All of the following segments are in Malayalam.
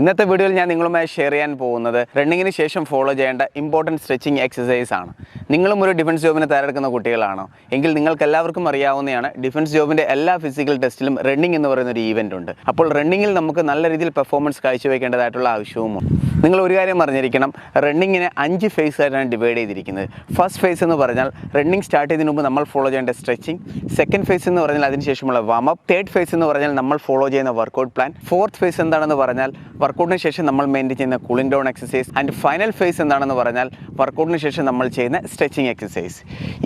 ഇന്നത്തെ വീഡിയോയിൽ ഞാൻ നിങ്ങളുമായി ഷെയർ ചെയ്യാൻ പോകുന്നത് റണ്ണിങ്ങിന് ശേഷം ഫോളോ ചെയ്യേണ്ട ഇമ്പോർട്ടന്റ് സ്ട്രെച്ചിങ് എക്സസൈസ് ആണ്. നിങ്ങളും ഒരു ഡിഫൻസ് ജോബിന് തയ്യാറെടുക്കുന്ന കുട്ടികളാണോ? എങ്കിൽ നിങ്ങൾക്ക് എല്ലാവർക്കും അറിയാവുന്നതാണ് ഡിഫൻസ് ജോബിന്റെ എല്ലാ ഫിസിക്കൽ ടെസ്റ്റിലും റണ്ണിങ് എന്ന് പറയുന്ന ഒരു ഈവന്റ് ഉണ്ട്. അപ്പോൾ റണ്ണിങ്ങിൽ നമുക്ക് നല്ല രീതിയിൽ പെർഫോമൻസ് കാഴ്ചവെക്കേണ്ടതായിട്ടുള്ള ആവശ്യവുമുണ്ട്. നിങ്ങൾ ഒരു കാര്യം അറിഞ്ഞിരിക്കണം റണ്ണിങ്ങിനെ അഞ്ച് ഫേസ് ആയിട്ടാണ് ഡിവൈഡ് ചെയ്തിരിക്കുന്നത്. ഫസ്റ്റ് ഫേസ് എന്ന് പറഞ്ഞാൽ റണ്ണിങ് സ്റ്റാർട്ട് ചെയ്തതിന് മുമ്പ് നമ്മൾ ഫോളോ ചെയ്യേണ്ട സ്ട്രെച്ചിങ് സെക്കൻഡ് ഫേസ് എന്ന് പറഞ്ഞാൽ അതിനുശേഷമുള്ള വാമപ്പ് തേർഡ് ഫേസ് എന്ന് പറഞ്ഞാൽ നമ്മൾ ഫോളോ ചെയ്യുന്ന വർക്കൗട്ട് പ്ലാൻ ഫോർത്ത് ഫേസ് എന്താണെന്ന് പറഞ്ഞാൽ വർക്കൗട്ടിന് ശേഷം നമ്മൾ മെയിന്റെയിൻ ചെയ്യുന്ന cooling down exercise and final phase എന്താണെന്ന് പറഞ്ഞാൽ വർക്കൗട്ടിന് ശേഷം നമ്മൾ ചെയ്യുന്ന സ്ട്രെച്ചിങ് എക്സസൈസ്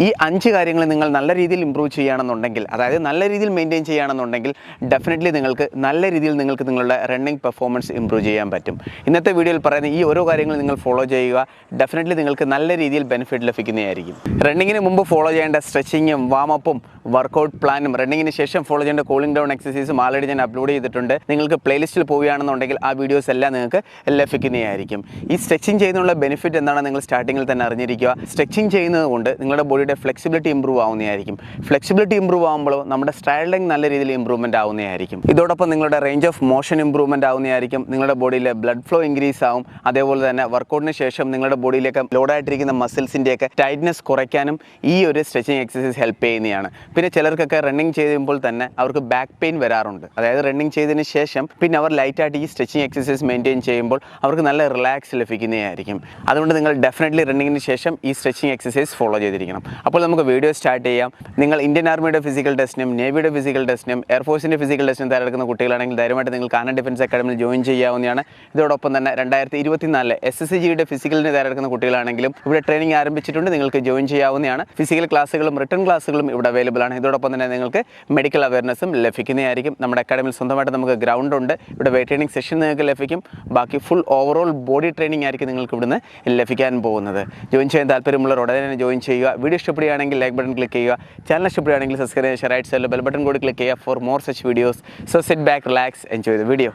ഈ അഞ്ച് കാര്യങ്ങൾ നിങ്ങൾ നല്ല രീതിയിൽ ഇമ്പ്രൂവ് ചെയ്യുകയാണെന്നുണ്ടെങ്കിൽ അതായത് നല്ല രീതിയിൽ മെയിന്റെയിൻ ചെയ്യുകയാണെന്നുണ്ടെങ്കിൽ ഡെഫിനറ്റ്ലി നിങ്ങൾക്ക് നല്ല രീതിയിൽ നിങ്ങൾക്ക് നിങ്ങളുടെ റണ്ണിങ് പെർഫോമൻസ് ഇമ്പ്രൂവ് ചെയ്യാൻ പറ്റും. ഇന്നത്തെ വീഡിയോയിൽ പറയുന്ന ഈ ഓരോ കാര്യങ്ങൾ നിങ്ങൾ ഫോളോ ചെയ്യുക. ഡെഫിനറ്റ്ലി നിങ്ങൾക്ക് നല്ല രീതിയിൽ ബെനിഫിറ്റ് ലഭിക്കുന്നതായിരിക്കും. റണ്ണിങ്ങിന് മുമ്പ് ഫോളോ ചെയ്യേണ്ട സ്ട്രെച്ചിങ്ങും വാമപ്പും വർക്കൗട്ട് പ്ലാനും റണ്ണിങ്ങിന് ശേഷം ഫോളോ ചെയ്യേണ്ട കൂളിംഗ് ഡൗൺ എക്സസൈസും ആൾറെഡി ഞാൻ അപ്ലോഡ് ചെയ്തിട്ടുണ്ട്. നിങ്ങൾക്ക് പ്ലേലിസ്റ്റിൽ പോവുകയാണെന്നുണ്ടെങ്കിൽ ആ വീഡിയോസ് എല്ലാം നിങ്ങൾക്ക് ലഭിക്കുന്നതായിരിക്കും. ഈ സ്ട്രെച്ചിങ് ചെയ്യുന്നതിനുള്ള ബെനിഫിറ്റ് എന്താണെന്ന് നിങ്ങൾ സ്റ്റാർട്ടിങ്ങിൽ തന്നെ അറിഞ്ഞിരിക്കുക. സ്ട്രെച്ചിങ് ചെയ്യുന്നത് കൊണ്ട് നിങ്ങളുടെ ബോഡിയുടെ ഫ്ലെക്സിബിലിറ്റി ഇമ്പ്രൂവ് ആവുന്നതായിരിക്കും. ഫ്ലെക്സിബിലിറ്റി ഇമ്പ്രൂവ് ആകുമ്പോൾ നമ്മുടെ സ്ട്രൈലിംഗ് നല്ല രീതിയിൽ ഇമ്പ്രൂവ്മെന്റ് ആവുന്നതായിരിക്കും. ഇതോടൊപ്പം നിങ്ങളുടെ റേഞ്ച് ഓഫ് മോഷൻ ഇമ്പ്രൂവ്മെന്റ് ആവുന്നതായിരിക്കും. നിങ്ങളുടെ ബോഡിയിലെ ബ്ലഡ് ഫ്ലോ ഇൻക്രീസ് ആവും. അതേപോലെ തന്നെ വർക്കൗട്ടിന് ശേഷം നിങ്ങളുടെ ബോഡിയിലേക്ക് ലോഡായിട്ടിരിക്കുന്ന മസിൽസിന്റെയൊക്കെ ടൈറ്റ്നെസ് കുറയ്ക്കാനും ഈ ഒരു സ്ട്രെച്ചിങ് എക്സസൈസ് ഹെൽപ്പ് ചെയ്യുന്നതാണ്. പിന്നെ ചിലർക്കൊക്കെ റണ്ണിങ് ചെയ്യുമ്പോൾ തന്നെ അവർക്ക് ബാക്ക് പെയിൻ വരാറുണ്ട്. അതായത് റണ്ണിങ് ചെയ്തതിന് ശേഷം പിന്നെ അവർ ലൈറ്റായിട്ട് ഈ സ്ട്രെച്ചിങ് എക്സസൈസ് മെയിന്റെയിൻ ചെയ്യുമ്പോൾ അവർക്ക് നല്ല റിലാക്സ് ലഭിക്കുന്നതായിരിക്കും. അതുകൊണ്ട് നിങ്ങൾ ഡെഫിനറ്റ്ലി റണ്ണിങ്ങിന് ശേഷം ഈ സ്ട്രെച്ചിങ് എക്സസൈസ് ഫോളോ ചെയ്തിരിക്കണം. അപ്പോൾ നമുക്ക് വീഡിയോ സ്റ്റാർട്ട് ചെയ്യാം. നിങ്ങൾ ഇന്ത്യൻ ആർമിയുടെ ഫിസിക്കൽ ടെസ്റ്റിനും നേവിയുടെ ഫിസിക്കൽ ടെസ്റ്റിനും എയർഫോഴ്സിന്റെ ഫിസിക്കൽ ടെസ്റ്റിനും തയ്യാറെടുക്കുന്ന കുട്ടികളാണെങ്കിൽ ധൈര്യമായിട്ട് നിങ്ങൾ കാനൻ ഡിഫൻസ് അക്കാഡമിയിൽ ജോയിൻ ചെയ്യാവുന്നതാണ്. ഇതോടൊപ്പം തന്നെ രണ്ടായിരത്തി ഇരുപത്തിനാലിലെ എസ് എസ് ജിയുടെ ഫിസിക്കലിന് തയ്യാറെടുക്കുന്ന കുട്ടികളാണെങ്കിലും ഇവിടെ ട്രെയിനിങ് ആരംഭിച്ചിട്ടുണ്ട്. നിങ്ങൾക്ക് ജോയിൻ ചെയ്യാവുന്നതാണ്. ഫിസിക്കൽ ക്ലാസ്സുകളും റിട്ടേൺ ക്ലാസ്സുകളും ഇവിടെ അവൈലബിൾ ആണ്. ഇതോടൊപ്പം തന്നെ നിങ്ങൾക്ക് മെഡിക്കൽ അവയർനെസ്സും ലഭിക്കുന്നതായിരിക്കും. നമ്മുടെ അക്കാഡമിയിൽ സ്വന്തമായിട്ട് നമുക്ക് ഗ്രൗണ്ട് ഉണ്ട്. ഇവിടെ വെയിറ്റ് ട്രെയിനിങ് സെഷൻ നിങ്ങൾക്ക് ലഭിക്കും. ബാക്കി ഫുൾ ഓവറോൾ ബോഡി ട്രെയിനിങ് ആയിരിക്കും നിങ്ങൾക്ക് ഇവിടുന്ന് ലഭിക്കാൻ പോകുന്നത്. ജോയിൻ ചെയ്യാൻ താല്പര്യമുള്ളവർ ഉടനെ തന്നെ ജോയിൻ ചെയ്യുക. വീഡിയോ ഇഷ്ടപ്പെടുകയാണെങ്കിൽ ലൈക്ക് ബട്ടൺ ക്ലിക്ക് ചെയ്യുക. ചാനൽ ഇഷ്ടപ്പെടുകയാണെങ്കിൽ സബ്സ്ക്രൈബ് ചെയ്യുക റൈറ്റ് സൈഡിൽ ബെൽ ബട്ടൺ കൂടി ക്ലിക്ക് ചെയ്യുക for more such videos so set back relax enjoy the video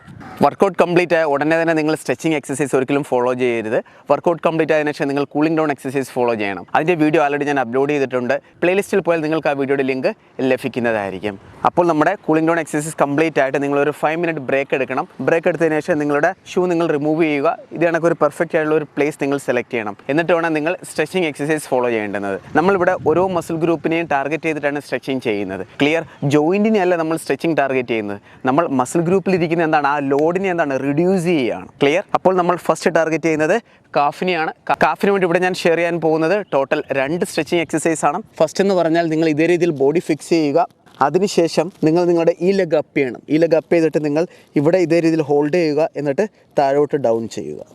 workout complete ആയ ഉടനെ തന്നെ നിങ്ങൾ സ്ട്രെച്ചിങ് എക്സസൈസ് ഒരിക്കലും ഫോളോ ചെയ്യരുത്. വർക്കൗട്ട് കംപ്ലീറ്റ് ആയതിനു ശേഷം നിങ്ങൾ കൂളിംഗ് ഡൗൺ എക്സസൈസ് ഫോളോ ചെയ്യണം. അതിന്റെ വീഡിയോ ആൾറെഡി ഞാൻ അപ്ലോഡ് ചെയ്തിട്ടുണ്ട്. പ്ലേലിസ്റ്റിൽ പോയാൽ നിങ്ങൾക്ക് ആ വീഡിയോയുടെ ലിങ്ക് ലഭിക്കുന്നതായിരിക്കും. അപ്പോൾ നമ്മുടെ കൂളിംഗ് ഡൗൺ എക്സസൈസ് കംപ്ലീറ്റ് ആയിട്ട് നിങ്ങൾ ഒരു ഫൈവ് മിനിറ്റ് ബ്രേക്ക് എടുക്കണം. ബ്രേക്ക് എടുത്തതിന് ശേഷം നിങ്ങളുടെ ഷൂ നിങ്ങൾ റിമൂവ് ചെയ്യുക. ഇത് കണക്കൊരു പെർഫെക്റ്റ് ആയിട്ടുള്ള ഒരു പ്ലേസ് നിങ്ങൾ സെലക്ട് ചെയ്യണം. എന്നിട്ട് വേണം നിങ്ങൾ സ്ട്രെച്ചിങ് എക്സസൈസ് ഫോളോ ചെയ്യേണ്ടത്. നമ്മളിവിടെ ഓരോ മസിൽ ഗ്രൂപ്പിനെയും ടാർഗറ്റ് ചെയ്തിട്ടാണ് സ്ട്രെച്ചിങ് ചെയ്യുന്നത്. ക്ലിയർ ജോയിന്റിനെ അല്ല നമ്മൾ സ്ട്രെച്ചിങ് ടാർഗറ്റ് ചെയ്യുന്നത്. നമ്മൾ മസിൽ ഗ്രൂപ്പിൽ ഇരിക്കുന്ന എന്താണ്? ആ ലോഡിനെ എന്താണ്? റിഡ്യൂസ് ചെയ്യുകയാണ്. ക്ലിയർ അപ്പോൾ നമ്മൾ ഫസ്റ്റ് ടാർഗറ്റ് ചെയ്യുന്നത് കാഫിനെയാണ്. കാഫിന് വേണ്ടി ഇവിടെ ഞാൻ ഷെയർ ചെയ്യാൻ പോകുന്നത് ടോട്ടൽ രണ്ട് സ്ട്രെച്ചിങ് എക്സസൈസ് ആണ്. ഫസ്റ്റ് എന്ന് പറഞ്ഞാൽ നിങ്ങൾ ഇതേ രീതിയിൽ ബോഡി ഫിക്സ് ചെയ്യുക. അതിനുശേഷം നിങ്ങൾ നിങ്ങളുടെ ഈ ലെഗ് അപ്പ് ചെയ്യണം. ഈ ലെഗ് അപ്പ് ചെയ്തിട്ട് നിങ്ങൾ ഇവിടെ ഇതേ രീതിയിൽ ഹോൾഡ് ചെയ്യുക എന്നിട്ട് താഴോട്ട് ഡൗൺ ചെയ്യുക.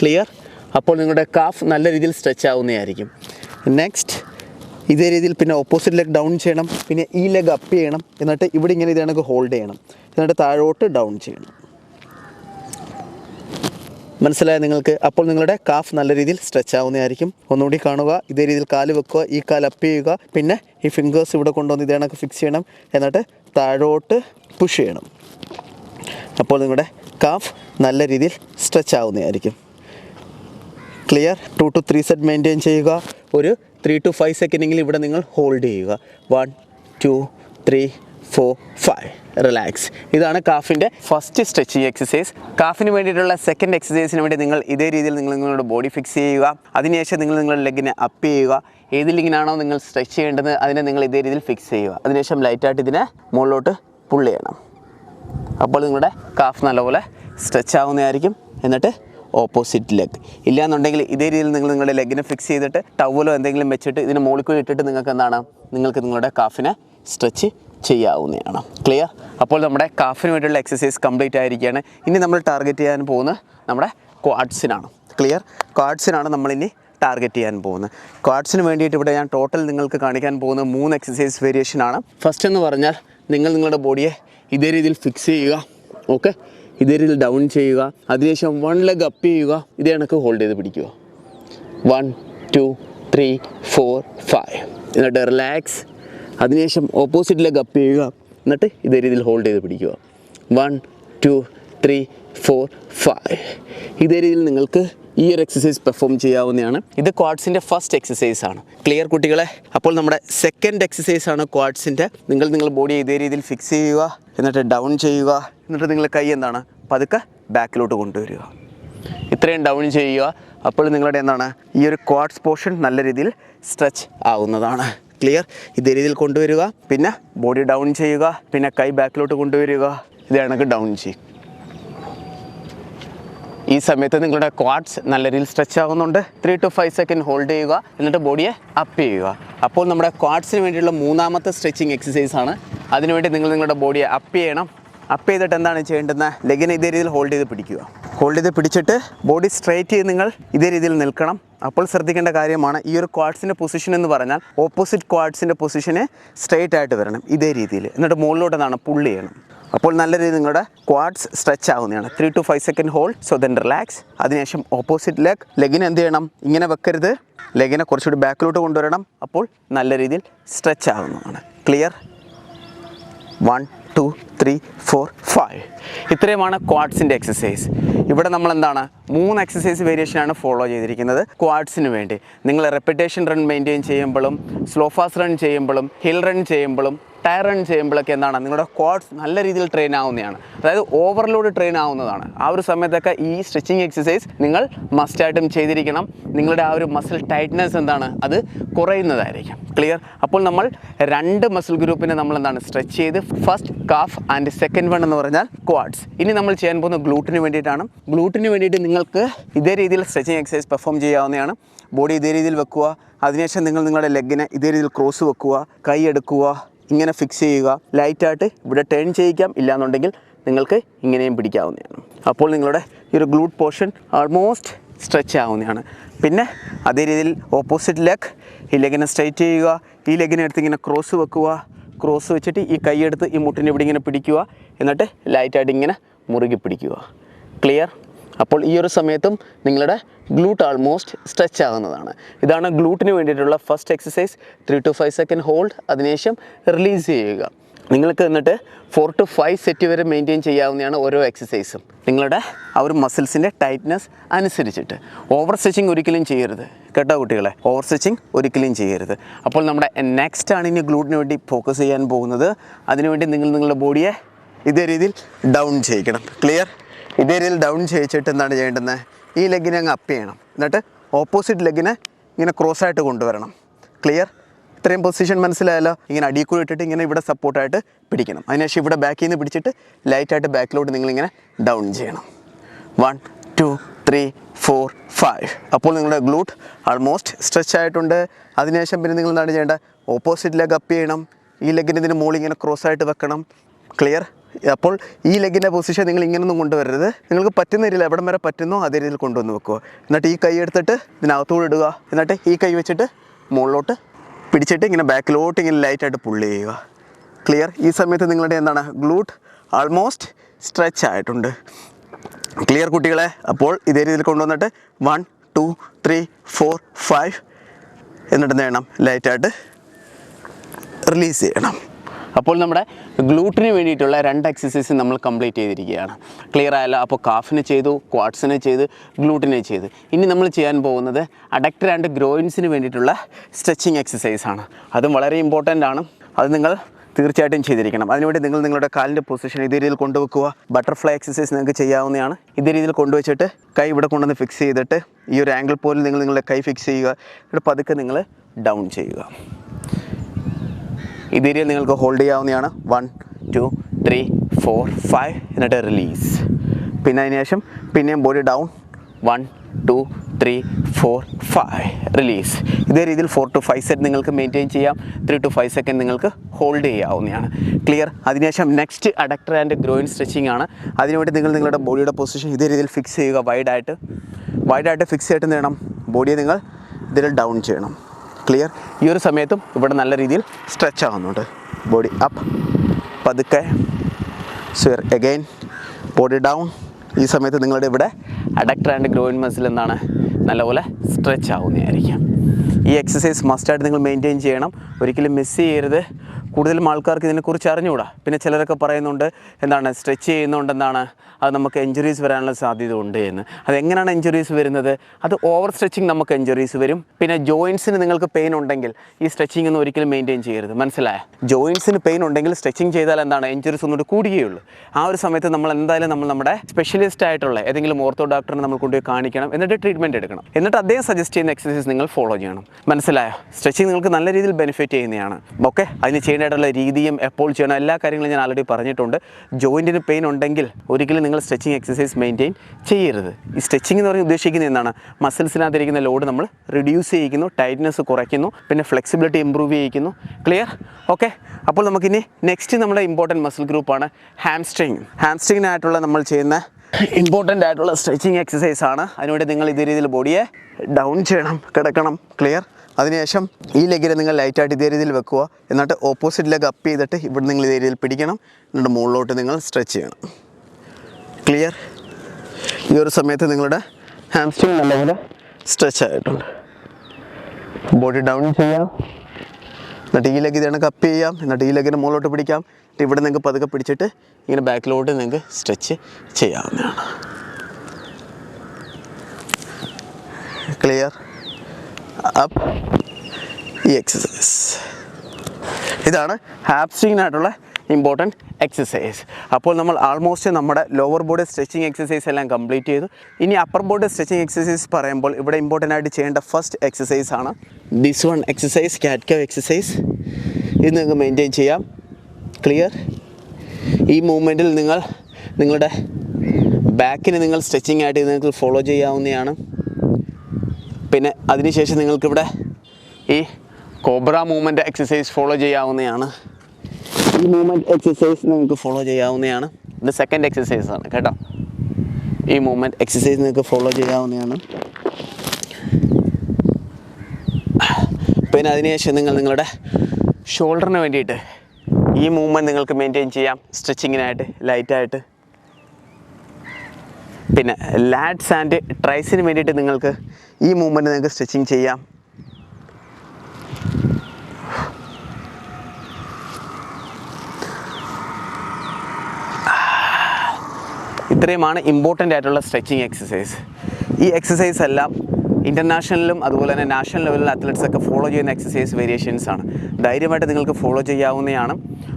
ക്ലിയർ അപ്പോൾ നിങ്ങളുടെ കാഫ് നല്ല രീതിയിൽ സ്ട്രെച്ച് ആവുന്നതായിരിക്കും. നെക്സ്റ്റ് ഇതേ രീതിയിൽ പിന്നെ ഓപ്പോസിറ്റ് ലെഗ് ഡൗൺ ചെയ്യണം. പിന്നെ ഈ ലെഗ് അപ്പ് ചെയ്യണം. എന്നിട്ട് ഇവിടെ ഇങ്ങനെ ഇതേ ഹോൾഡ് ചെയ്യണം. എന്നിട്ട് താഴോട്ട് ഡൗൺ ചെയ്യണം. മനസ്സിലായ നിങ്ങൾക്ക് അപ്പോൾ നിങ്ങളുടെ കാഫ് നല്ല രീതിയിൽ സ്ട്രെച്ച് ആവുന്നതായിരിക്കും. ഒന്നുകൂടി കാണുക ഇതേ രീതിയിൽ കാൽ വെക്കുക ഈ കാൽ അപ്പ് ചെയ്യുക. പിന്നെ ഈ ഫിംഗേഴ്സ് ഇവിടെ കൊണ്ടുവന്ന് ഇതേ കണക്ക് ഫിക്സ് ചെയ്യണം. എന്നിട്ട് താഴോട്ട് പുഷ് ചെയ്യണം. അപ്പോൾ നിങ്ങളുടെ കാഫ് നല്ല രീതിയിൽ stretch ആവുന്നതായിരിക്കും. Clear two to three set maintain ചെയ്യുക. ഒരു ത്രീ ടു ഫൈവ് സെക്കൻഡെങ്കിലും ഇവിടെ നിങ്ങൾ ഹോൾഡ് ചെയ്യുക. One two three four five relax ഇതാണ് കാഫിന്റെ ഫസ്റ്റ് സ്ട്രെച്ചിങ് എക്സസൈസ് കാഫിന് വേണ്ടിയിട്ടുള്ള സെക്കൻഡ് എക്സസൈസിന് വേണ്ടി നിങ്ങൾ ഇതേ രീതിയിൽ നിങ്ങൾ നിങ്ങളുടെ ബോഡി ഫിക്സ് ചെയ്യുക. അതിനുശേഷം നിങ്ങൾ നിങ്ങളുടെ ലെഗിനെ അപ്പ് ചെയ്യുക. ഏത് ലിങ്ങിനാണോ നിങ്ങൾ സ്ട്രെച്ച് ചെയ്യേണ്ടത് അതിനെ നിങ്ങൾ ഇതേ രീതിയിൽ ഫിക്സ് ചെയ്യുക. അതിനുശേഷം ലൈറ്റായിട്ട് ഇതിനെ മുകളിലോട്ട് പുള്ള് ചെയ്യണം. അപ്പോൾ നിങ്ങളുടെ കാഫ് നല്ലപോലെ സ്ട്രെച്ച് ആവുന്നതായിരിക്കും. എന്നിട്ട് ഓപ്പോസിറ്റ് ലെഗ് ഇല്ലാന്നുണ്ടെങ്കിൽ ഇതേ രീതിയിൽ നിങ്ങൾ നിങ്ങളുടെ ലെഗിനെ ഫിക്സ് ചെയ്തിട്ട് ടവലോ എന്തെങ്കിലും വെച്ചിട്ട് ഇതിന് മുകളിൽ ഇട്ടിട്ട് നിങ്ങൾക്ക് എന്താണ്? നിങ്ങൾക്ക് നിങ്ങളുടെ കാഫിനെ സ്ട്രെച്ച് ചെയ്യാവുന്നതാണ്. ക്ലിയർ അപ്പോൾ നമ്മുടെ കാഫിന് വേണ്ടിയുള്ള എക്സസൈസ് കംപ്ലീറ്റ് ആയിരിക്കുകയാണ്. ഇനി നമ്മൾ ടാർഗറ്റ് ചെയ്യാൻ പോകുന്നത് നമ്മുടെ ക്വാഡ്സിനാണ് ക്ലിയർ ക്വാഡ്സിനാണ് നമ്മളിനി ടാർഗറ്റ് ചെയ്യാൻ പോകുന്നത്. ക്വാഡ്സിന് വേണ്ടിയിട്ട് ഇവിടെ ഞാൻ ടോട്ടൽ നിങ്ങൾക്ക് കാണിക്കാൻ പോകുന്ന മൂന്ന് എക്സസൈസ് വേരിയേഷനാണ് ഫസ്റ്റ് എന്ന് പറഞ്ഞാൽ നിങ്ങൾ നിങ്ങളുടെ ബോഡിയെ ഇതേ രീതിയിൽ ഫിക്സ് ചെയ്യുക. ഓക്കെ ഇതേ രീതിയിൽ ഡൗൺ ചെയ്യുക. അതിനുശേഷം വൺ ലെഗ് അപ്പ് ചെയ്യുക. ഇതേ കണക്ക് ഹോൾഡ് ചെയ്ത് പിടിക്കുക. One two three four five എന്നിട്ട് റിലാക്സ് അതിനുശേഷം ഓപ്പോസിറ്റ് ലെഗ് അപ്പ് ചെയ്യുക. എന്നിട്ട് ഇതേ രീതിയിൽ ഹോൾഡ് ചെയ്ത് പിടിക്കുക. One two three four five ഇതേ രീതിയിൽ നിങ്ങൾക്ക് ഈ ഒരു എക്സസൈസ് പെർഫോം ചെയ്യാവുന്നതാണ്. ഇത് ക്വാഡ്സിന്റെ ഫസ്റ്റ് എക്സസൈസ് ആണ്. ക്ലിയർ കുട്ടികളെ? അപ്പോൾ നമ്മുടെ സെക്കൻഡ് എക്സസൈസ് ആണ് ക്വാഡ്സിന്റെ നിങ്ങൾ നിങ്ങൾ ബോഡി ഇതേ രീതിയിൽ ഫിക്സ് ചെയ്യുക എന്നിട്ട് ഡൗൺ ചെയ്യുക. എന്നിട്ട് നിങ്ങളുടെ കൈ എന്താണ്? പതുക്കെ ബാക്കിലോട്ട് കൊണ്ടുവരിക. ഇത്രയും ഡൗൺ ചെയ്യുക. അപ്പോൾ നിങ്ങളുടെ എന്താണ്? ഈ ഒരു ക്വാഡ്സ് പോർഷൻ നല്ല രീതിയിൽ സ്ട്രെച്ച് ആവുന്നതാണ്. ക്ലിയർ ഇതേ രീതിയിൽ കൊണ്ടുവരിക. പിന്നെ ബോഡി ഡൗൺ ചെയ്യുക. പിന്നെ കൈ ബാക്കിലോട്ട് കൊണ്ടുവരിക. ഇത് കണക്ക് ഡൗൺ ചെയ്യും. ഈ സമയത്ത് നിങ്ങളുടെ ക്വാഡ്സ് നല്ല രീതിയിൽ സ്ട്രെച്ച് ആകുന്നുണ്ട് three to five second hold ചെയ്യുക. എന്നിട്ട് ബോഡിയെ അപ്പ് ചെയ്യുക. അപ്പോൾ നമ്മുടെ ക്വാഡ്സിന് വേണ്ടിയുള്ള മൂന്നാമത്തെ സ്ട്രെച്ചിങ് എക്സസൈസ് ആണ്. അതിനുവേണ്ടി നിങ്ങൾ നിങ്ങളുടെ ബോഡിയെ അപ്പ് ചെയ്യണം. അപ്പ് ചെയ്തിട്ട് എന്താണ് ചെയ്യേണ്ടത് ലെഗിനെ ഇതേ രീതിയിൽ ഹോൾഡ് ചെയ്ത് പിടിക്കുക. ഹോൾഡ് ചെയ്ത് പിടിച്ചിട്ട് ബോഡി സ്ട്രേറ്റ് ചെയ്ത് നിങ്ങൾ ഇതേ രീതിയിൽ നിൽക്കണം. അപ്പോൾ ശ്രദ്ധിക്കേണ്ട കാര്യമാണ് ഈ ഒരു ക്വാഡ്സിന്റെ പൊസിഷൻ എന്ന് പറഞ്ഞാൽ ഓപ്പോസിറ്റ് ക്വാഡ്സിന്റെ പൊസിഷന് സ്ട്രേറ്റ് ആയിട്ട് വരണം ഇതേ രീതിയിൽ. എന്നിട്ട് മുകളിലോട്ട് എന്താണ് പുള്ളി ചെയ്യണം. അപ്പോൾ നല്ല രീതിയിൽ നിങ്ങളുടെ ക്വാഡ്സ് സ്ട്രെച്ച് ആവുന്നതാണ്. Three to five second hold so then relax അതിനുശേഷം ഓപ്പോസിറ്റ് ലെഗ് ലെഗിന് എന്ത് ചെയ്യണം? ഇങ്ങനെ വെക്കരുത്. ലെഗിനെ കുറച്ചുകൂടി ബാക്കിലോട്ട് കൊണ്ടുവരണം. അപ്പോൾ നല്ല രീതിയിൽ സ്ട്രെച്ച് ആവുന്നതാണ്. Clear one two three four five ഇത്രയുമാണ് ക്വാഡ്സിന്റെ എക്സസൈസ് ഇവിടെ നമ്മൾ എന്താണ് മൂന്ന് എക്സസൈസ് വേരിയേഷനാണ് ഫോളോ ചെയ്തിരിക്കുന്നത്. ക്വാഡ്സിന് വേണ്ടി. നിങ്ങൾ റെപ്പിറ്റേഷൻ റൺ മെയിന്റെയിൻ ചെയ്യുമ്പോഴും സ്ലോ ഫാസ്റ്റ് റൺ ചെയ്യുമ്പോഴും ഹിൽ റൺ ചെയ്യുമ്പോഴും ടയർ റൺ ചെയ്യുമ്പോഴൊക്കെ എന്താണ്? നിങ്ങളുടെ ക്വാഡ്സ് നല്ല രീതിയിൽ ട്രെയിൻ ആവുന്നതാണ്. അതായത് ഓവർലോഡ് ട്രെയിൻ ആവുന്നതാണ്. ആ ഒരു സമയത്തൊക്കെ ഈ സ്ട്രെച്ചിങ് എക്സസൈസ് നിങ്ങൾ മസ്റ്റായിട്ടും ചെയ്തിരിക്കണം. നിങ്ങളുടെ ആ ഒരു മസിൽ ടൈറ്റ്നെസ് എന്താണ്? അത് കുറയുന്നതായിരിക്കും. ക്ലിയർ അപ്പോൾ നമ്മൾ രണ്ട് മസിൽ ഗ്രൂപ്പിനെ നമ്മൾ എന്താണ്? സ്ട്രെച്ച് ചെയ്ത് first calf and second one എന്ന് പറഞ്ഞാൽ ക്വാഡ്സ് ഇനി നമ്മൾ ചെയ്യാൻ പോകുന്ന ഗ്ലൂട്ടിന് വേണ്ടിയിട്ടാണ്. ഗ്ലൂട്ടിന് വേണ്ടിയിട്ട് നിങ്ങൾക്ക് ഇതേ രീതിയിൽ സ്ട്രെച്ചിങ് എക്സസൈസ് പെർഫോം ചെയ്യാവുന്നതാണ്. ബോഡി ഇതേ രീതിയിൽ വെക്കുക. അതിനുശേഷം നിങ്ങൾ നിങ്ങളുടെ ലെഗിനെ ഇതേ രീതിയിൽ ക്രോസ് വെക്കുക. കൈ എടുക്കുക. ഇങ്ങനെ ഫിക്സ് ചെയ്യുക. ലൈറ്റായിട്ട് ഇവിടെ ടേൺ ചെയ്യിക്കാം. ഇല്ലാന്നുണ്ടെങ്കിൽ നിങ്ങൾക്ക് ഇങ്ങനെയും പിടിക്കാവുന്നതാണ്. അപ്പോൾ നിങ്ങളുടെ ഈ ഒരു ഗ്ലൂട്ട് പോർഷൻ ആൾമോസ്റ്റ് സ്ട്രെച്ച് ആവുന്നതാണ്. പിന്നെ അതേ രീതിയിൽ ഓപ്പോസിറ്റ് ലെഗ് ഈ ലെഗിനെ സ്ട്രൈറ്റ് ചെയ്യുക. ഈ ലെഗിനെ എടുത്ത് ഇങ്ങനെ ക്രോസ് വെക്കുക. ക്രോസ് വെച്ചിട്ട് ഈ കൈ എടുത്ത് ഈ മുട്ടിനെ ഇവിടെ ഇങ്ങനെ പിടിക്കുക. എന്നിട്ട് ലൈറ്റായിട്ട് ഇങ്ങനെ മുറുകി പിടിക്കുക. ക്ലിയർ അപ്പോൾ ഈ ഒരു സമയത്തും നിങ്ങളുടെ ഗ്ലൂട്ട് ആൾമോസ്റ്റ് സ്ട്രെച്ച് ആകുന്നതാണ്. ഇതാണ് ഗ്ലൂട്ടിന് വേണ്ടിയിട്ടുള്ള first exercise three two five second hold അതിനുശേഷം റിലീസ് ചെയ്യുക. നിങ്ങൾക്ക് എന്നിട്ട് ഫോർ ടു ഫൈവ് സെറ്റ് വരെ മെയിന്റെയിൻ ചെയ്യാവുന്നതാണ് ഓരോ എക്സസൈസും നിങ്ങളുടെ ആ ഒരു മസിൽസിന്റെ ടൈറ്റ്നസ് അനുസരിച്ചിട്ട്. ഓവർ സ്ട്രെച്ചിങ് ഒരിക്കലും ചെയ്യരുത്. കേട്ടോ കുട്ടികളെ? ഓവർ സ്ട്രെച്ചിങ് ഒരിക്കലും ചെയ്യരുത്. അപ്പോൾ നമ്മുടെ നെക്സ്റ്റ് ആണ് ഇനി ഗ്ലൂട്ടിന് വേണ്ടി ഫോക്കസ് ചെയ്യാൻ പോകുന്നത്. അതിനുവേണ്ടി നിങ്ങൾ നിങ്ങളുടെ ബോഡിയെ ഇതേ രീതിയിൽ ഡൗൺ ചെയ്യിക്കണം. ക്ലിയർ ഇതേ രീതിയിൽ ഡൗൺ ചെയ്യിച്ചിട്ട് എന്താണ് ചെയ്യേണ്ടത് ഈ ലെഗിനെ അങ്ങ് അപ്പ് ചെയ്യണം. എന്നിട്ട് ഓപ്പോസിറ്റ് ലെഗിനെ ഇങ്ങനെ ക്രോസ് ആയിട്ട് കൊണ്ടുവരണം. ക്ലിയർ ഇത്രയും പൊസിഷൻ മനസ്സിലായല്ലോ? ഇങ്ങനെ അടിയിൽ കൂടി ഇട്ടിട്ട് ഇങ്ങനെ ഇവിടെ സപ്പോർട്ടായിട്ട് പിടിക്കണം. അതിനുശേഷം ഇവിടെ ബാക്കിൽ നിന്ന് പിടിച്ചിട്ട് ലൈറ്റായിട്ട് ബാക്കിലോട്ട് നിങ്ങളിങ്ങനെ ഡൗൺ ചെയ്യണം. One two three four five അപ്പോൾ നിങ്ങളുടെ ഗ്ലൂട്ട് ആൾമോസ്റ്റ് സ്ട്രെച്ച് ആയിട്ടുണ്ട്. അതിനുശേഷം പിന്നെ നിങ്ങൾ എന്താണ് ചെയ്യേണ്ടത്? ഓപ്പോസിറ്റ് ലെഗ് അപ്പ് ചെയ്യണം. ഈ ലെഗിന് ഇതിന് മുകളിൽ ഇങ്ങനെ ക്രോസ് ആയിട്ട് വെക്കണം. ക്ലിയർ അപ്പോൾ ഈ ലെഗിന്റെ പൊസിഷൻ നിങ്ങൾ ഇങ്ങനൊന്നും കൊണ്ടുവരരുത്. നിങ്ങൾക്ക് പറ്റുന്ന രീതിയിൽ എവിടം വരെ പറ്റുന്നോ അതേ രീതിയിൽ കൊണ്ടുവന്ന് വെക്കുക. എന്നിട്ട് ഈ കൈ എടുത്തിട്ട് ഇതിനകത്തോട് ഇടുക. എന്നിട്ട് ഈ കൈ വെച്ചിട്ട് മുകളിലോട്ട് പിടിച്ചിട്ട് ഇങ്ങനെ ബാക്കിലോട്ട് ഇങ്ങനെ ലൈറ്റായിട്ട് പുള്ളി ചെയ്യുക. ക്ലിയർ ഈ സമയത്ത് നിങ്ങളുടെ എന്താണ്? ഗ്ലൂട്ട് ആൾമോസ്റ്റ് സ്ട്രെച്ച് ആയിട്ടുണ്ട്. ക്ലിയർ കുട്ടികളെ? അപ്പോൾ ഇതേ രീതിയിൽ കൊണ്ടുവന്നിട്ട് one two three four five എന്നിട്ട് നേണം ലൈറ്റായിട്ട് റിലീസ് ചെയ്യണം. അപ്പോൾ നമ്മുടെ ഗ്ലൂട്ടിന് വേണ്ടിയിട്ടുള്ള രണ്ട് എക്സസൈസ് നമ്മൾ കംപ്ലീറ്റ് ചെയ്തിരിക്കുകയാണ്. ക്ലിയർ ആയല്ലോ? അപ്പോൾ കാഫിന് ചെയ്തു ക്വാട്സിനെ ചെയ്ത് ഗ്ലൂട്ടിനെ ചെയ്ത്. ഇനി നമ്മൾ ചെയ്യാൻ പോകുന്നത് അഡക്റ്റർ ആൻഡ് ഗ്രോയിൻസിന് വേണ്ടിയിട്ടുള്ള സ്ട്രെച്ചിങ് എക്സസൈസ് ആണ്. അതും വളരെ ഇമ്പോർട്ടന്റ് ആണ്. അത് നിങ്ങൾ തീർച്ചയായിട്ടും ചെയ്തിരിക്കണം. അതിനുവേണ്ടി നിങ്ങൾ നിങ്ങളുടെ കാലിന്റെ പൊസിഷൻ ഇതേ രീതിയിൽ കൊണ്ടുവെക്കുക. ബട്ടർഫ്ലൈ എക്സസൈസ് നിങ്ങൾക്ക് ചെയ്യാവുന്നതാണ്. ഇതേ രീതിയിൽ കൊണ്ടുവച്ചിട്ട് കൈ ഇവിടെ കൊണ്ടുവന്ന് ഫിക്സ് ചെയ്തിട്ട് ഈ ഒരു ആംഗിൾ പോലും നിങ്ങൾ നിങ്ങളുടെ കൈ ഫിക്സ് ചെയ്യുക. ഇവിടെ പതുക്കെ നിങ്ങൾ ഡൗൺ ചെയ്യുക. ഇത് ഏരിയ നിങ്ങൾക്ക് ഹോൾഡ് ചെയ്യാവുന്നതാണ്. One two three four five എന്നിട്ട് റിലീസ് പിന്നെ അതിന് ശേഷം പിന്നെയും body down one two three four five release ഇതേ രീതിയിൽ ഫോർ ടു ഫൈവ് സെറ്റ് നിങ്ങൾക്ക് മെയിന്റെയിൻ ചെയ്യാം. ത്രീ ടു ഫൈവ് സെക്കൻഡ് നിങ്ങൾക്ക് ഹോൾഡ് ചെയ്യാവുന്നതാണ്. ക്ലിയർ അതിനുശേഷം next adductor and groin stretching ആണ്. അതിനുവേണ്ടി നിങ്ങൾ നിങ്ങളുടെ ബോഡിയുടെ പൊസിഷൻ ഇതേ രീതിയിൽ ഫിക്സ് ചെയ്യുക. വൈഡായിട്ട് വൈഡായിട്ട് ഫിക്സ് ചെയ്തിട്ട് നേടണം ബോഡിയെ നിങ്ങൾ ഇതിൽ ഡൗൺ ചെയ്യണം. ക്ലിയർ ഈ ഒരു സമയത്തും ഇവിടെ നല്ല രീതിയിൽ സ്ട്രെച്ച് ആവുന്നുണ്ട്. ബോഡി അപ്പ് പതുക്കെ സ്വിയർ എഗെയിൻ ബോഡി ഡൗൺ ഈ സമയത്ത് നിങ്ങളുടെ ഇവിടെ അഡക്ടർ ആൻഡ് ഗ്രോയിൻ മസിൽ എന്താണ്? നല്ലപോലെ സ്ട്രെച്ച് ആവുന്നതായിരിക്കും. ഈ എക്സസൈസ് മസ്റ്റായിട്ട് നിങ്ങൾ മെയിന്റെയിൻ ചെയ്യണം. ഒരിക്കലും മിസ് ചെയ്യരുത്. കൂടുതലും ആൾക്കാർക്ക് ഇതിനെക്കുറിച്ച് അറിഞ്ഞുകൂടാ. പിന്നെ ചിലരൊക്കെ പറയുന്നുണ്ട് എന്താണ് സ്ട്രെച്ച് ചെയ്യുന്നുണ്ടെന്നാണ്. അത് നമുക്ക് എഞ്ചുറീസ് വരാനുള്ള സാധ്യത ഉണ്ട് എന്ന്. അതെങ്ങനെയാണ് എഞ്ചുറീസ് വരുന്നത്? അത് ഓവർ സ്ട്രെച്ചിങ് നമുക്ക് എഞ്ചുറീസ് വരും. പിന്നെ ജോയിൻസിന് നിങ്ങൾക്ക് പെയിൻ ഉണ്ടെങ്കിൽ ഈ സ്ട്രെച്ചിങ് ഒന്നും ഒരിക്കലും മെയിന്റെയിൻ ചെയ്യരുത്. മനസ്സിലായ? ജോയിൻസിന് പെയിൻ ഉണ്ടെങ്കിൽ സ്ട്രെച്ചിങ് ചെയ്താൽ എന്താണ്? എഞ്ചുറീസ് ഒന്നുകൂടി കൂടുകയുള്ളൂ. ആ ഒരു സമയത്ത് നമ്മൾ എന്തായാലും നമ്മൾ നമ്മുടെ സ്പെഷ്യലിസ്റ്റ് ആയിട്ടുള്ള ഏതെങ്കിലും ഓർത്തോ ഡോക്ടറിനെ നമ്മൾ കൊണ്ടുപോയി കാണിക്കണം. എന്നിട്ട് ട്രീറ്റ്മെന്റ് എടുക്കണം. എന്നിട്ട് അദ്ദേഹം സജസ്റ്റ് ചെയ്യുന്ന എക്സസൈസ് നിങ്ങൾ ഫോളോ ചെയ്യണം. മനസ്സിലായോ? സ്ട്രെച്ചിങ് നിങ്ങൾക്ക് നല്ല രീതിയിൽ ബെനിഫിറ്റ് ചെയ്യുന്നതാണ്. ഓക്കെ അതിന് ചെയ്യേണ്ടതായിട്ടുള്ള രീതിയും എപ്പോൾ ചെയ്യണം? എല്ലാ കാര്യങ്ങളും ഞാൻ ആൾറെഡി പറഞ്ഞിട്ടുണ്ട്. ജോയിന്റിന് പെയിൻ ഉണ്ടെങ്കിൽ ഒരിക്കലും നിങ്ങൾ സ്ട്രെച്ചിങ് എക്സസൈസ് മെയിന്റെയിൻ ചെയ്യരുത്. ഈ സ്ട്രെച്ചിങ് എന്ന് പറഞ്ഞാൽ ഉദ്ദേശിക്കുന്നത് എന്താണ്? മസിൽസിനകത്തിരിക്കുന്ന ലോഡ് നമ്മൾ റിഡ്യൂസ് ചെയ്യിക്കുന്നു ടൈറ്റ്നെസ് കുറയ്ക്കുന്നു പിന്നെ ഫ്ലെക്സിബിലിറ്റി ഇമ്പ്രൂവ് ചെയ്യിക്കുന്നു. ക്ലിയർ ഓക്കെ അപ്പോൾ നമുക്കിനി നെക്സ്റ്റ് നമ്മുടെ ഇമ്പോർട്ടന്റ് മസിൽ ഗ്രൂപ്പാണ് ഹാംസ്ട്രിങ് ഹാംസ്ട്രിങ്ങിനായിട്ടുള്ള നമ്മൾ ചെയ്യുന്ന ഇമ്പോർട്ടന്റ് ആയിട്ടുള്ള സ്ട്രെച്ചിങ് എക്സസൈസ് ആണ്. അതിനുവേണ്ടി നിങ്ങൾ ഇതേ രീതിയിൽ ബോഡിയെ ഡൗൺ ചെയ്യണം കിടക്കണം. ക്ലിയർ അതിനുശേഷം ഈ ലെഗിൽ നിങ്ങൾ ലൈറ്റായിട്ട് ഇതേ രീതിയിൽ വെക്കുക. എന്നിട്ട് ഓപ്പോസിറ്റ് ലെഗ് അപ്പ് ചെയ്തിട്ട് ഇവിടെ നിങ്ങൾ ഇതേ രീതിയിൽ പിടിക്കണം. എന്നിട്ട് മുകളിലോട്ട് നിങ്ങൾ സ്ട്രെച്ച് ചെയ്യണം. ക്ലിയർ ഈ ഒരു സമയത്ത് നിങ്ങളുടെ ഹാംസ്റ്റിങ് നല്ലപോലെ സ്ട്രെച്ച് ആയിട്ടുണ്ട്. ബോഡി ഡൗൺ ചെയ്യാം. എന്നിട്ട് ഈ ലെഗ് ഇതാണ് കപ്പ് ചെയ്യാം. എന്നിട്ട് ഈ ലെഗിന് മുകളിലോട്ട് പിടിക്കാം. എന്നിട്ട് ഇവിടെ നിങ്ങൾക്ക് പതുക്കെ പിടിച്ചിട്ട് ഇങ്ങനെ ബാക്കിലോട്ട് നിങ്ങൾക്ക് സ്ട്രെച്ച് ചെയ്യാവുന്നതാണ്. ക്ലിയർ അപ്പ് ഈ എക്സസൈസ് ഇതാണ് ഹാപ്സ്റ്റിങ്ങിനായിട്ടുള്ള ഇമ്പോർട്ടന്റ് എക്സസൈസ് അപ്പോൾ നമ്മൾ ആൾമോസ്റ്റ് നമ്മുടെ ലോവർ ബോഡി സ്ട്രെച്ചിങ് എക്സസൈസ് എല്ലാം കംപ്ലീറ്റ് ചെയ്തു. ഇനി അപ്പർ ബോഡി സ്ട്രെച്ചിങ് എക്സസൈസ് പറയുമ്പോൾ ഇവിടെ ഇമ്പോർട്ടന്റ് ആയിട്ട് ചെയ്യേണ്ട ഫസ്റ്റ് എക്സസൈസ് ആണ്. This one exercise cat cow exercise ഇത് നിങ്ങൾക്ക് മെയിന്റെയിൻ ചെയ്യാം. ക്ലിയർ ഈ മൂവ്മെന്റിൽ നിങ്ങൾ നിങ്ങളുടെ ബാക്കിന് നിങ്ങൾ സ്ട്രെച്ചിങ് ആയിട്ട് നിങ്ങൾക്ക് ഫോളോ ചെയ്യാവുന്നതാണ്. പിന്നെ അതിനുശേഷം നിങ്ങൾക്കിവിടെ ഈ കോബ്ര മൂവ്മെന്റ് എക്സസൈസ് ഫോളോ ചെയ്യാവുന്നതാണ്. ഈ മൂവ്മെന്റ് എക്സസൈസ് നിങ്ങൾക്ക് ഫോളോ ചെയ്യാവുന്നതാണ്. ഇത് സെക്കൻഡ് എക്സസൈസാണ് കേട്ടോ. ഈ മൂവ്മെന്റ് എക്സസൈസ് നിങ്ങൾക്ക് ഫോളോ ചെയ്യാവുന്നതാണ്. പിന്നെ അതിനുശേഷം നിങ്ങൾ നിങ്ങളുടെ ഷോൾഡറിന് വേണ്ടിയിട്ട് ഈ മൂവ്മെന്റ് നിങ്ങൾക്ക് മെയിന്റെയിൻ ചെയ്യാം. സ്ട്രെച്ചിങ്ങിനായിട്ട് ലൈറ്റായിട്ട് പിന്നെ ലാഡ്സ് ആൻഡ് ട്രൈസിന് വേണ്ടിയിട്ട് നിങ്ങൾക്ക് ഈ മൂവ്മെന്റ് നിങ്ങൾക്ക് സ്ട്രെച്ചിങ് ചെയ്യാം. ഇത്രയുമാണ് ഇമ്പോർട്ടന്റ് ആയിട്ടുള്ള സ്ട്രെച്ചിങ് എക്സസൈസ് ഈ എക്സസൈസ് എല്ലാം ഇന്റർനാഷണലിലും അതുപോലെ തന്നെ നാഷണൽ ലെവലിൽ അത്ലറ്റ്സ് ഒക്കെ ഫോളോ ചെയ്യുന്ന എക്സസൈസ് വേരിയേഷൻസ് ആണ്. ധൈര്യമായിട്ട് നിങ്ങൾക്ക് ഫോളോ ചെയ്യാവുന്നതാണ്.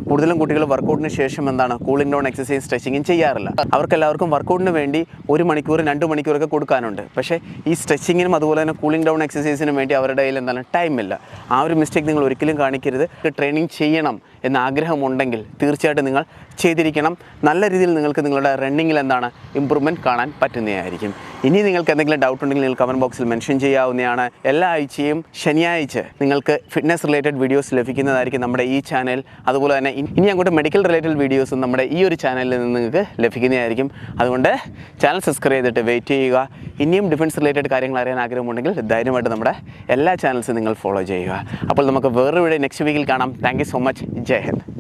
കൂടുതലും കുട്ടികൾ വർക്കൗട്ടിന് ശേഷം എന്താണ്? കൂളിംഗ് ഡൗൺ എക്സസൈസ് സ്ട്രെച്ചിങ്ങും ചെയ്യാറില്ല. അവർക്കെല്ലാവർക്കും വർക്കൗട്ടിന് വേണ്ടി ഒരു മണിക്കൂർ രണ്ട് മണിക്കൂറൊക്കെ കൊടുക്കാനുണ്ട്. പക്ഷേ ഈ സ്ട്രെച്ചിങ്ങിനും അതുപോലെ തന്നെ കൂളിംഗ് ഡൗൺ എക്സസൈസിനും വേണ്ടി അവരുടെ കയ്യിൽ എന്താണ്? ടൈമില്ല ആ ഒരു മിസ്റ്റേക്ക് നിങ്ങൾ ഒരിക്കലും കാണിക്കരുത്. ട്രെയിനിങ് ചെയ്യണം എന്ന ആഗ്രഹമുണ്ടെങ്കിൽ തീർച്ചയായിട്ടും നിങ്ങൾ ചെയ്തിരിക്കണം. നല്ല രീതിയിൽ നിങ്ങൾക്ക് നിങ്ങളുടെ റണ്ണിങ്ങിൽ എന്താണ്? ഇമ്പ്രൂവ്മെന്റ് കാണാൻ പറ്റുന്നതായിരിക്കും. ഇനി നിങ്ങൾക്ക് എന്തെങ്കിലും ഡൗട്ട് ഉണ്ടെങ്കിൽ നിങ്ങൾ കമന്റ് ബോക്സിൽ മെൻഷൻ ചെയ്യാവുന്നതാണ്. എല്ലാ ആഴ്ചയും ശനിയാഴ്ച നിങ്ങൾക്ക് ഫിറ്റ്നസ് റിലേറ്റഡ് വീഡിയോസ് ലഭിക്കുന്നതായിരിക്കും നമ്മുടെ ഈ ചാനൽ അതുപോലെ തന്നെ ഇനി അങ്ങോട്ട് മെഡിക്കൽ റിലേറ്റഡ് വീഡിയോസും നമ്മുടെ ഈ ഒരു ചാനലിൽ നിന്ന് നിങ്ങൾക്ക് ലഭിക്കുന്നതായിരിക്കും. അതുകൊണ്ട് ചാനൽ സബ്സ്ക്രൈബ് ചെയ്തിട്ട് വെയിറ്റ് ചെയ്യുക. ഇനിയും ഡിഫൻസ് റിലേറ്റഡ് കാര്യങ്ങൾ അറിയാൻ ആഗ്രഹമുണ്ടെങ്കിൽ ധൈര്യമായിട്ട് നമ്മുടെ എല്ലാ ചാനൽസും നിങ്ങൾ ഫോളോ ചെയ്യുക. അപ്പോൾ നമുക്ക് വേറൊരു വീഡിയോ നെക്സ്റ്റ് വീക്കിൽ കാണാം. താങ്ക് സോ മച്ച് ജയ് ഹിന്ദ്.